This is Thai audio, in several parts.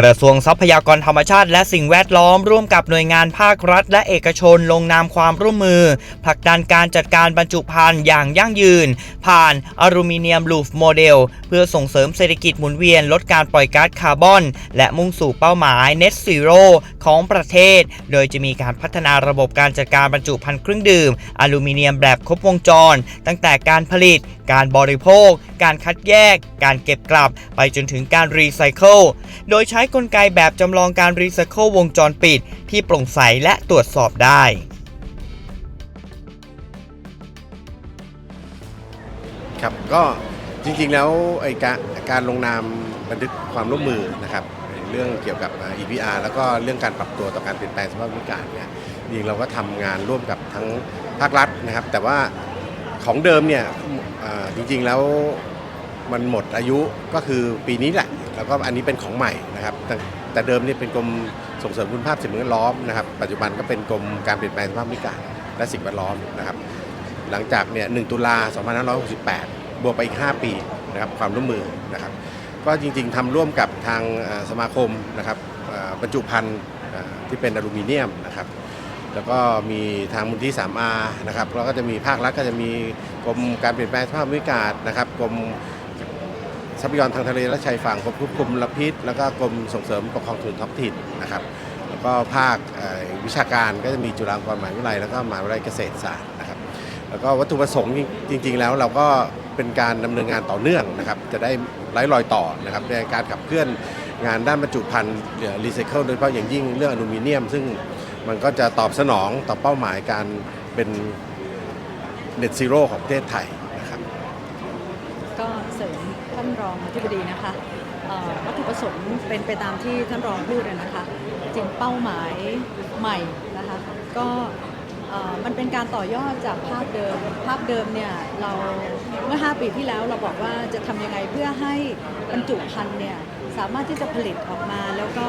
กระทรวงทรัพยากรธรรมชาติและสิ่งแวดล้อมร่วมกับหน่วยงานภาครัฐ และเอกชนลงนามความร่วมมือผลักดันการจัดการบรรจุภัณฑ์อย่างยั่งยืน ผ่านอลูมิเนียมลูฟโมเดล เพื่อส่งเสริมเศรษฐกิจหมุนเวียนลดการปล่อยก๊าซคาร์บอน และมุ่งสู่เป้าหมาย Net Zero ของประเทศ โดยจะมีการพัฒนาระบบการจัดการบรรจุภัณฑ์เครื่องดื่ม อลูมิเนียมแบบครบวงจร ตั้งแต่การผลิต การบริโภค การคัดแยก การเก็บกลับ ไปจนถึงการรีไซเคิล โดยใช้กลไกแบบจำลองการรีไซเคิลวงจรปิด ที่โปร่งใสและตรวจสอบได้ครับก็จริงๆแล้วไอ้การการลงนามบันทึกความร่วมมือนะครับเรื่องเกี่ยวกับ EPR แล้วก็เรื่องการปรับตัวต่อการเปลี่ยนแปลงสภาพอากาศเนี่ยจริงเราก็ทำงานร่วมกับทั้งภาครัฐนะครับ แต่ว่าของเดิมเนี่ยจริงๆแล้ว มันหมดอายุก็คือปีนี้แหละแล้วก็อันนี้เป็นของใหม่นะครับ แต่แต่เดิมเนี่ยเป็นกรมส่งเสริมคุณภาพสิ่งแวดล้อมนะครับปัจจุบันก็เป็นกรมการเปลี่ยนแปลงสภาพภูมิอากาศและสิ่งแวดล้อมนะครับ หลังจากเนี่ย1ตุลา2568 บวกไปอีก 5 ปีนะครับความร่วมมือนะครับ ก็จริงๆทำร่วมกับทางสมาคมนะครับบรรจุภัณฑ์ที่เป็นอลูมิเนียมนะครับแล้วก็มีทางมูลที่ 3R นะครับแล้วก็จะมีภาครัฐก็จะมีกรมการเปลี่ยนแปลงสภาพภูมิอากาศนะครับกรม ทรัพยากรทางทะเลและชายฝั่งกรมควบคุมมลพิษ แล้วก็กรมส่งเสริมปกครองส่วนท้องถิ่นนะครับแล้วก็ภาควิชาการก็จะมีจุฬาลงกรณ์มหาวิทยาลัยแล้วก็มหาวิทยาลัยเกษตรศาสตร์นะครับแล้วก็วัตถุประสงค์จริง ๆ แล้วเราก็เป็นการดำเนินงานต่อเนื่องนะครับจะได้ไร้รอยต่อนะครับในการขับเคลื่อนงานด้านบรรจุภัณฑ์รีไซเคิลโดยเฉพาะอย่างยิ่งเรื่องอลูมิเนียม ซึ่งมันก็จะตอบสนองต่อเป้าหมายการเป็นเน็ตซีโร่ของประเทศไทยนะครับก็เสริมานรองอธิบดีนะคะวัตถุประสงค์เป็นไปตามที่ท่านรองพูดอะนะคะจริงเป้าหมายใหม่นะคะก็มันเป็นการต่อยอดจากภาพเดิม ภาพเดิมเนี่ยเราเมื่อ 5 ปีที่แล้วเราบอกว่าจะทำยังไงเพื่อให้บรรจุภัณฑ์เนี่ยสามารถที่จะผลิตออกมาแล้วก็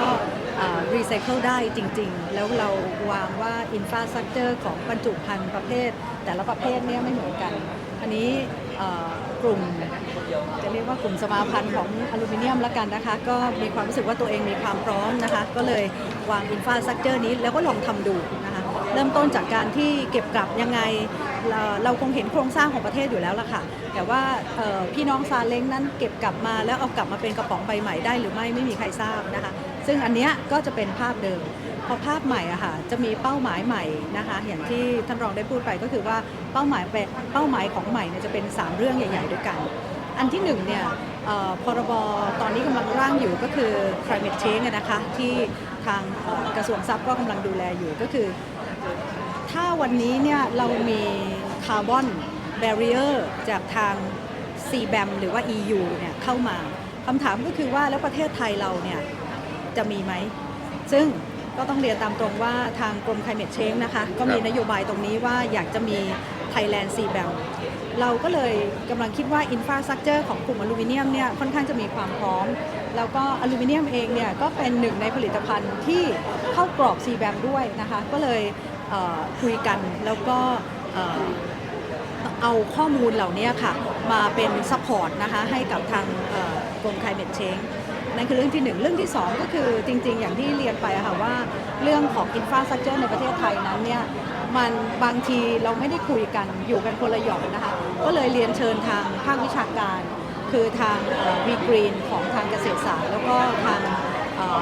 รีไซเคิลได้จริง ๆ แล้วเราวางว่าอินฟราสตรักเจอร์ของบรรจุภัณฑ์ประเภท แต่ละประเภทเนี่ยไม่เหมือนกัน อันนี้กลุ่ม จะเรียกว่ากลุ่มสมาพันธ์ของอลูมิเนียมแล้วกันนะคะ ก็มีความรู้สึกว่าตัวเองมีความพร้อมนะคะ ก็เลยวางอินฟาสักเจอร์นี้แล้วก็ลองทำดูนะคะเริ่มต้นจากการที่เก็บกลับยังไงเราเราคงเห็นโครงสร้างของประเทศอยู่แล้วล่ะค่ะ แต่ว่าพี่น้องซาเล้งนั้นเก็บกลับมาแล้วเอากลับมาเป็นกระป๋องใบใหม่ได้หรือไม่ไม่มีใครทราบนะคะ ซึ่งอันเนี้ยก็จะเป็นภาพเดิมพอภาพใหม่อะค่ะจะมีเป้าหมายใหม่นะคะอย่างที่ท่านรองได้พูดไปก็คือว่าเป้าหมายเป็นเป้าหมายของใหม่เนี่ยจะเป็น 3 เรื่องใหญ่ ๆ ด้วยกัน อันที่หนึ่งเนี่ยเอ่อพรบตอนนี้กำลังร่างอยู่ก็คือ climate change อะนะคะที่ทางเอ่อกระทรวงทรัพย์ก็กำลังดูแลอยู่ก็คือ ถ้าวันนี้เนี่ยเรามีคาร์บอนแบเรียร์จากทาง CBAM หรือว่า EU เนี่ยเข้ามาคำถามก็คือว่าแล้วประเทศไทยเราเนี่ยจะมีไหม ซึ่งก็ต้องเรียนตามตรงว่าทางกรม climate change นะคะ ก็มีนโยบายตรงนี้ว่าอยากจะมี Thailand CBAM เราก็เลยกำลังคิดว่าอินฟราสตรักเจอร์ของกลุ่มอลูมิเนียมเนี่ยค่อนข้างจะมีความพร้อม แล้วก็อลูมิเนียมเองเนี่ยก็เป็นหนึ่งในผลิตภัณฑ์ที่เข้ากรอบ CBAM ด้วยนะคะ ก็เลยเคุยกันแล้วก็เอาข้อมูลเหล่านี้ค่ะ มาเป็นซัพพอร์ตนะคะให้กับทางเอ่อกรม climate change นั่นคือเรื่องที่หนึ่งเรื่องที่สองก็คือจริง ๆ อย่างที่เรียนไปอะค่ะว่า เรื่องของอินฟราสตรักเจอร์ในประเทศไทยนั้นเนี่ยมันบางทีเราไม่ได้คุยกันอยู่กันคนละหย่อมนะคะก็เลยเรียนเชิญทางภาควิชาการ คือทางวีกรีนของทางเกษตรศาสตร์แล้วก็ทาง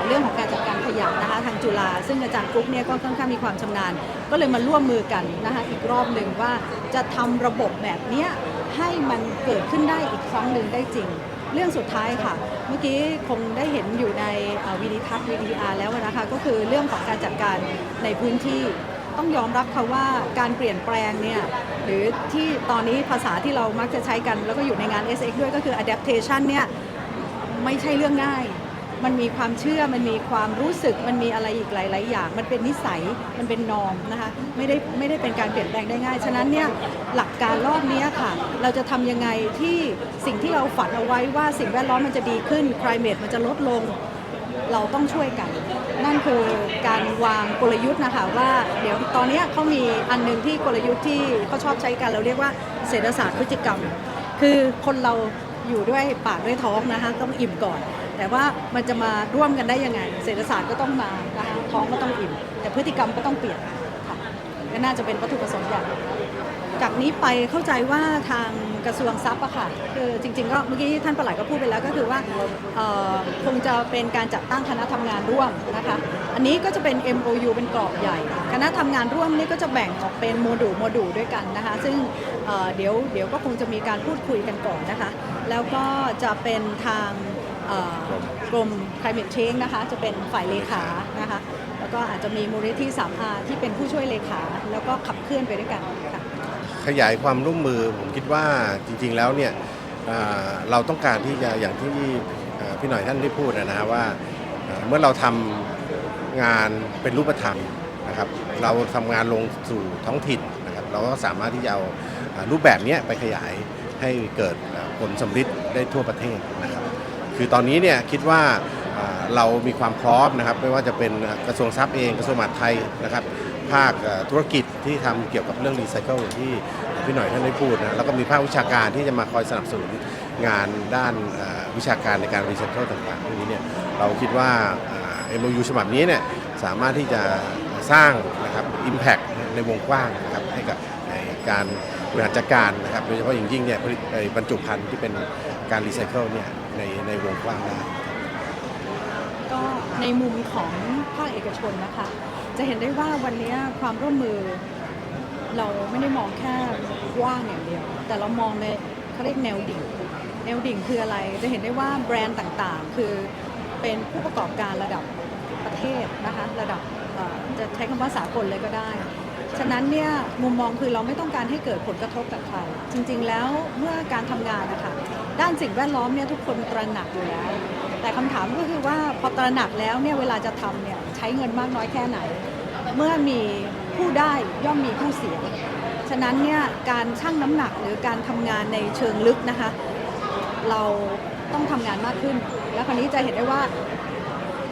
เรื่องของการจัดการขยะนะคะทางจุฬาซึ่งอาจารย์กรุ๊ปเนี่ยก็ค่อนข้างมีความชำนาญ ก็เลยมาร่วมมือกันนะคะอีกรอบหนึ่งว่าจะทำระบบแบบนี้ให้มันเกิดขึ้นได้อีกครั้งหนึ่งได้จริง เรื่องสุดท้ายค่ะ เมื่อกี้คงได้เห็นอยู่ในวิดีทัศน์วีดีอาร์แล้วนะคะก็คือเรื่องของการจัดการในพื้นที่ต้องยอมรับค่ะว่าการเปลี่ยนแปลงเนี่ยหรือที่ตอนนี้ภาษาที่เรามักจะใช้กัน แล้วก็อยู่ในงาน SX ด้วยก็คือ adaptation เนี่ยไม่ใช่เรื่องง่าย มันมีความเชื่อมันมีความรู้สึกมันมีอะไรอีกหลาย ๆ อย่าง มันเป็นนิสัยมันเป็นนอมนะคะไม่ได้ไม่ได้เป็นการเปลี่ยนแปลงได้ง่าย ฉะนั้นเนี่ยหลักการรอบนี้ค่ะ เราจะทำยังไงที่สิ่งที่เราฝันเอาไว้ว่าสิ่งแวดล้อมมันจะดีขึ้น climate มันจะลดลงเราต้องช่วยกัน นั่นคือการวางกลยุทธ์นะคะว่าเดี๋ยวตอนนี้เขามีอันหนึงที่กลยุทธ์ที่เขาชอบใช้กันเราเรียกว่าเศรษฐศาสตร์พฤติกรรม คือคนเราอยู่ด้วยปากด้วยท้องนะคะต้องอิ่มก่อน แต่ว่ามันจะมาร่วมกันได้ยังไง เศรษฐศาสตร์ก็ต้องมาท้องก็ต้องอิ่มแต่พฤติกรรมก็ต้องเปลี่ยนค่ะก็น่าจะเป็นวัตถุประสงค์อย่างจากนี้ไปเข้าใจว่าทางกระทรวงทรัพย์อะค่ะคือจริงๆก็เมื่อกี้ท่านประหลัดก็พูดไปแล้วก็คือว่าคงจะเป็นการจัดตั้งคณะทำงานร่วมนะคะ อันนี้ก็จะเป็น MOU เป็นกรอบใหญ่ คณะทำงานร่วมนี่ก็จะแบ่งออกเป็นโมดูลโมดูลด้วยกันนะคะ ซึ่งเเดี๋ยวเดี๋ยวก็คงจะมีการพูดคุยกันก่อนนะคะ แล้วก็จะเป็นทาง กรม climate change นะคะจะเป็นฝ่ายเลขานะคะแล้วก็อาจจะมีมูลนิธิ 3R ที่เป็นผู้ช่วยเลขา แล้วก็ขับเคลื่อนไปด้วยกันค่ะขยายความร่วมมือผมคิดว่าจริง ๆแล้วเนี่ยเราต้องการที่จะอย่างที่พี่หน่อยท่านได้พูดนะฮะว่าเมื่อเราทำงานเป็นรูปธรรมนะครับ เราทำงานลงสู่ท้องถิ่นนะครับ เราก็สามารถที่จะเอารูปแบบเนี้ยไปขยายให้เกิดผลสำลิดได้ทั่วประเทศนะครับ คือตอนนี้เนี่ยคิดว่าเรามีความพร้อมนะครับไม่ว่าจะเป็นกระทรวงทรัพย์เองกระทรวงมหาดไทยนะครับภาคธุรกิจที่ทำเกี่ยวกับเรื่องรีไซเคิลอย่างที่พี่หน่อยท่านได้พูดนะแล้วก็มีภาควิชาการที่จะมาคอยสนับสนุนงานด้านวิชาการในการรีไซเคิลต่างๆพวกนี้เนี่ยเราคิดว่าเอ่อ MOU ฉบับนี้เนี่ยสามารถที่จะสร้างนะครับ Impact ในวงกว้างนะครับให้กับในการบริหารจัดการนะครับโดยเฉพาะอย่างยิ่งเนี่ยผลิตบรรจุภัณฑ์ที่เป็นการรีไซเคิลเนี่ย ในในวงกว้างได้ ก็ในมุมของภาคเอกชนนะคะ จะเห็นได้ว่าวันนี้ความร่วมมือ เราไม่ได้มองแค่กว้างอย่างเดียว แต่เรามองในเขาเรียกแนวดิ่ง แนวดิ่งคืออะไร จะเห็นได้ว่าแบรนด์ต่างๆ คือเป็นผู้ประกอบการระดับประเทศนะคะ ระดับจะใช้คำว่าสากลเลยก็ได้ ฉะนั้นเนี่ยมุมมองคือเราไม่ต้องการให้เกิดผลกระทบกับใคร จริงๆแล้วเมื่อการทำงานนะคะด้านสิ่งแวดล้อมเนี่ยทุกคนตระหนักอยู่แล้ว แต่คำถามก็คือว่าพอตระหนักแล้วเนี่ยเวลาจะทำเนี่ยใช้เงินมากน้อยแค่ไหน เมื่อมีผู้ได้ย่อมมีผู้เสีย ฉะนั้นเนี่ยการชั่งน้ำหนักหรือการทำงานในเชิงลึกนะคะ เราต้องทำงานมากขึ้น แล้วคราวนี้จะเห็นได้ว่า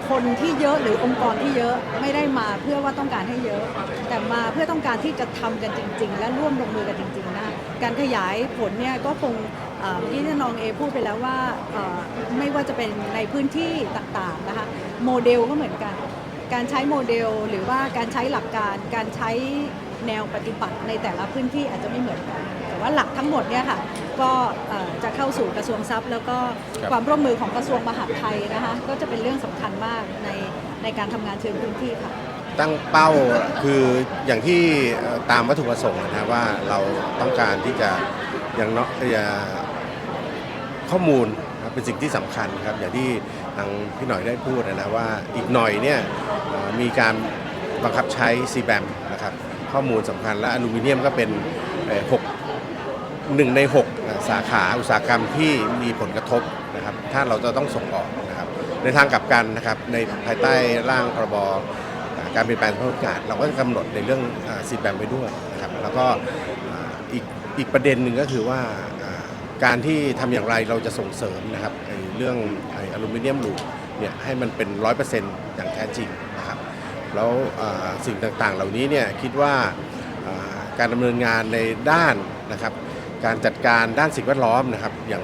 คนที่เยอะหรือองค์กรที่เยอะไม่ได้มาเพื่อว่าต้องการให้เยอะ แต่มาเพื่อต้องการที่จะทำกันจริง ๆ และร่วมลงมือกันจริงๆนะการขยายผลเนี่ยก็คงเอ่อเมื่อกี้ที่น้องเอพูดไปแล้วว่าไม่ว่าจะเป็นในพื้นที่ต่างๆนะคะโมเดลก็เหมือนกัน การใช้โมเดลหรือว่าการใช้หลักการ การใช้แนวปฏิบัติในแต่ละพื้นที่อาจจะไม่เหมือนกัน แต่ว่าหลักทั้งหมดเนี่ยค่ะก็เอ่อจะเข้าสู่กระทรวงทรัพย์ แล้วก็ครับความร่วมมือของกระทรวงมหาดไทยนะคะก็จะเป็นเรื่องสำคัญมากในในการทำงานเชิงพื้นที่ค่ะตั้งเป้าคืออย่างที่เอ่อตามวัตถุประสงค์นะครับว่าเราต้องการที่จะอย่างเนาะจะข้อมูลนะครับเป็นสิ่งที่สำคัญครับอย่างที่ทางพี่หน่อยได้พูดนะว่าอีกหน่อยเนี่ยเอ่อมีการบังคับใช้ CBAM นะครับข้อมูลสำคัญและอลูมิเนียมก็เป็นเอ่อ หนึ่งในหกสาขาอุตสาหกรรมที่มีผลกระทบนะครับ ถ้าเราจะต้องส่งออกนะครับ ในทางกลับกันนะครับในภายใต้ร่างพรบการเปลี่ยนแปลงสภาพอากาศเราก็จะกำหนดในเรื่องสีแบมไปด้วยนะครับแล้วก็อีกอีกประเด็นหนึ่งก็คือว่าการที่ทำอย่างไรเราจะส่งเสริมนะครับเรื่องอลูมิเนียมหลูเนี่ยให้มันเป็น 100%อย่างแท้จริงนะครับแล้วสิ่งต่างๆเหล่านี้เนี่ยคิดว่าอ่าการดำเนินงานในด้านนะครับ การจัดการด้านสิ่งแวดล้อมนะครับ อย่าง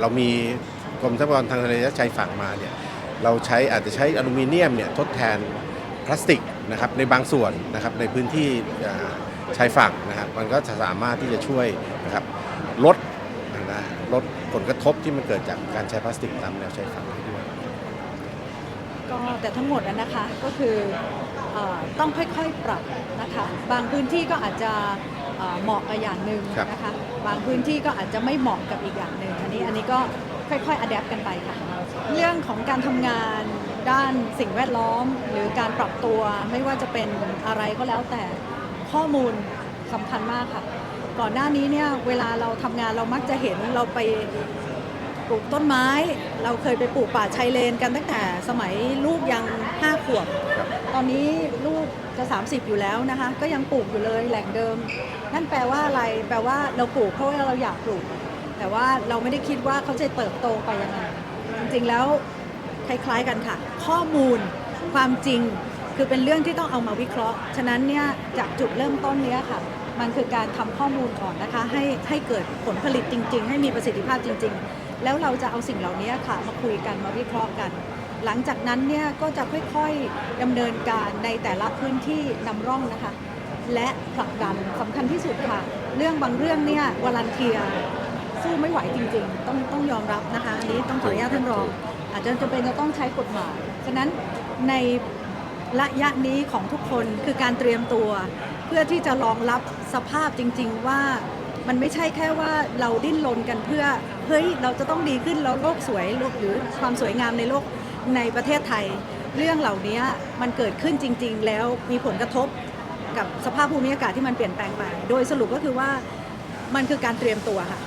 เรามีกรมทรัพยากรทางทะเลและชายฝั่งมาเนี่ยเราใช้อาจจะใช้อลูมิเนียมเนี่ยทดแทนพลาสติกนะครับในบางส่วนนะครับในพื้นที่ชายฝั่งนะครับ มันก็จะสามารถที่จะช่วยนะครับลดนะลดผลกระทบที่มันเกิดจากการใช้พลาสติกตามแนวชายฝั่งได้ด้วยก็แต่ทั้งหมดนะคะก็คืออต้องค่อยๆปรับนะคะ บางพื้นที่ก็อาจจะ เอ่อเหมาะกับอย่างหนึ่งครับนะคะบางพื้นที่ก็อาจจะไม่เหมาะกับอีกอย่างหนึ่งอันนี้อันนี้ก็ค่อยๆอัดแอปกันไปค่ะเรื่องของการทำงานด้านสิ่งแวดล้อม หรือการปรับตัวไม่ว่าจะเป็นอะไรก็แล้วแต่ข้อมูลสำคัญมากค่ะ ก่อนหน้านี้เนี่ยเวลาเราทำงานเรามักจะเห็นเราไป ปลูกต้นไม้เราเคยไปปลูกป่าชายเลนกันตั้งแต่สมัยลูกยังห้าขวบครับตอนนี้ลูก จะ 30 อยู่แล้วนะคะ ก็ยังปลูกอยู่เลยแหล่งเดิม นั่นแปลว่าอะไร แปลว่าเราปลูกเพราะว่าเราอยากปลูก แต่ว่าเราไม่ได้คิดว่าเขาจะเติบโตไปยังไง จริงๆแล้วคล้ายๆกันค่ะ ข้อมูลความจริงคือเป็นเรื่องที่ต้องเอามาวิเคราะห์ ฉะนั้นเนี่ยจากจุดเริ่มต้นเนี้ยค่ะ มันคือการทำข้อมูลก่อนนะคะ ให้ให้เกิดผลผลิตจริง ๆ ให้มีประสิทธิภาพจริง ๆ แล้วเราจะเอาสิ่งเหล่านี้ค่ะ มาคุยกันมาวิเคราะห์กัน หลังจากนั้นเนี่ยก็จะค่อยๆดำเนินการในแต่ละพื้นที่นำร่องนะคะ และผลักดันสำคัญที่สุดค่ะ เรื่องบางเรื่องเนี่ยวาลันเทียสู้ไม่ไหวจริง ๆ ต้องต้องยอมรับนะคะอันนี้ต้องขออนุญาตท่านรอง อาจจะจำเป็นจะต้องใช้กฎหมายฉะนั้นในระยะนี้ของทุกคนคือการเตรียมตัว เพื่อที่จะรองรับสภาพจริง ๆ ว่ามันไม่ใช่แค่ว่าเราดิ้นรนกันเพื่อเฮ้ยเราจะต้องดีขึ้นแล้วโลกสวยโลกหรือความสวยงามในโลก ในประเทศไทย เรื่องเหล่านี้มันเกิดขึ้นจริง ๆ แล้วมีผลกระทบกับสภาพภูมิอากาศที่มันเปลี่ยนแปลงไป โดยสรุปก็คือว่ามันคือการเตรียมตัวค่ะ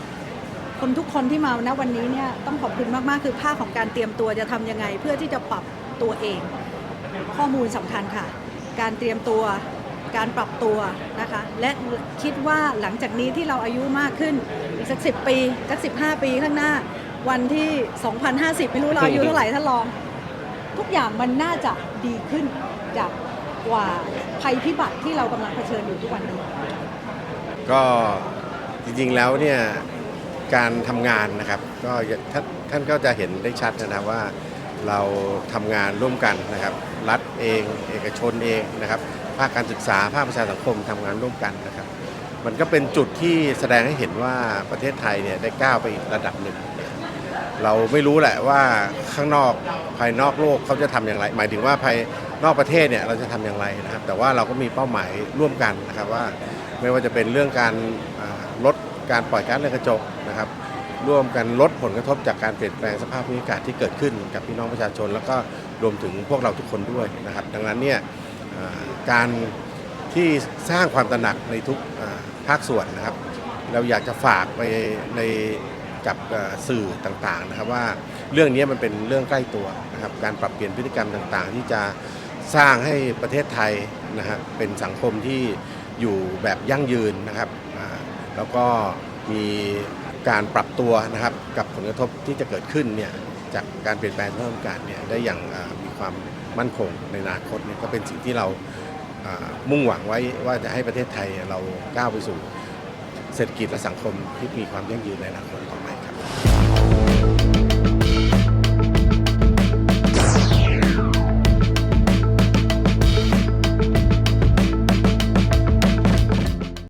คนทุกคนที่มาณวันนี้เนี่ยต้องขอบคุณมากๆ คือภาคของการเตรียมตัวจะทำยังไง เพื่อที่จะปรับตัวเอง ข้อมูลสำคัญค่ะ การเตรียมตัวการปรับตัวนะคะ และคิดว่าหลังจากนี้ที่เราอายุมากขึ้นอีกสักสิปีสักสิปีข้างหน้า วันที่ 2050 ไม่รู้เราอายุเท่าไหร่ท่านรอง ทุกอย่างมันน่าจะดีขึ้นจากกว่าภัยพิบัติที่เรากำลังเผชิญอยู่ทุกวันนี้ ก็จริงๆแล้วเนี่ยการทำงานนะครับก็ท่านท่านก็จะเห็นได้ชัดนะครับว่าเราทำงานร่วมกันนะครับ รัฐเอง เอกชนเองนะครับภาคการศึกษาภาคประชาสังคมทำงานร่วมกันนะครับ มันก็เป็นจุดที่แสดงให้เห็นว่าประเทศไทยเนี่ยได้ก้าวไปอีกระดับหนึ่ง เราไม่รู้แหละว่าข้างนอกภายนอกโลกเขาจะทำอย่างไร หมายถึงว่าภายนอกประเทศเนี่ยเราจะทำอย่างไรนะครับ แต่ว่าเราก็มีเป้าหมายร่วมกันนะครับว่าไม่ว่าจะเป็นเรื่องการลดการปล่อยก๊าซเรือนกระจกนะครับ ร่วมกันลดผลกระทบจากการเปลี่ยนแปลงสภาพภูมิอากาศที่เกิดขึ้นกับพี่น้องประชาชน แล้วก็รวมถึงพวกเราทุกคนด้วยนะครับ ดังนั้นเนี่ยการที่สร้างความตระหนักในทุกภาคส่วนนะครับ เราอยากจะฝากไปใน กับสื่อต่างๆนะครับว่าเรื่องนี้มันเป็นเรื่องใกล้ตัวนะครับการปรับเปลี่ยนพฤติกรรมต่างๆ ที่จะสร้างให้ประเทศไทยนะครับเป็นสังคมที่อยู่แบบยั่งยืนนะครับแล้วก็มีการปรับตัวนะครับกับผลกระทบที่จะเกิดขึ้นเนี่ยจากการเปลี่ยนแปลงสภาพอากาศเนี่ยได้อย่างมีความมั่นคงในอนาคตเนี่ยก็เป็นสิ่งที่เรามุ่งหวังไว้ว่าจะให้ประเทศไทยเราก้าวไปสู่ เศรษฐกิจและสังคมที่มีความยั่งยืนในอนาคตต่อไปครับ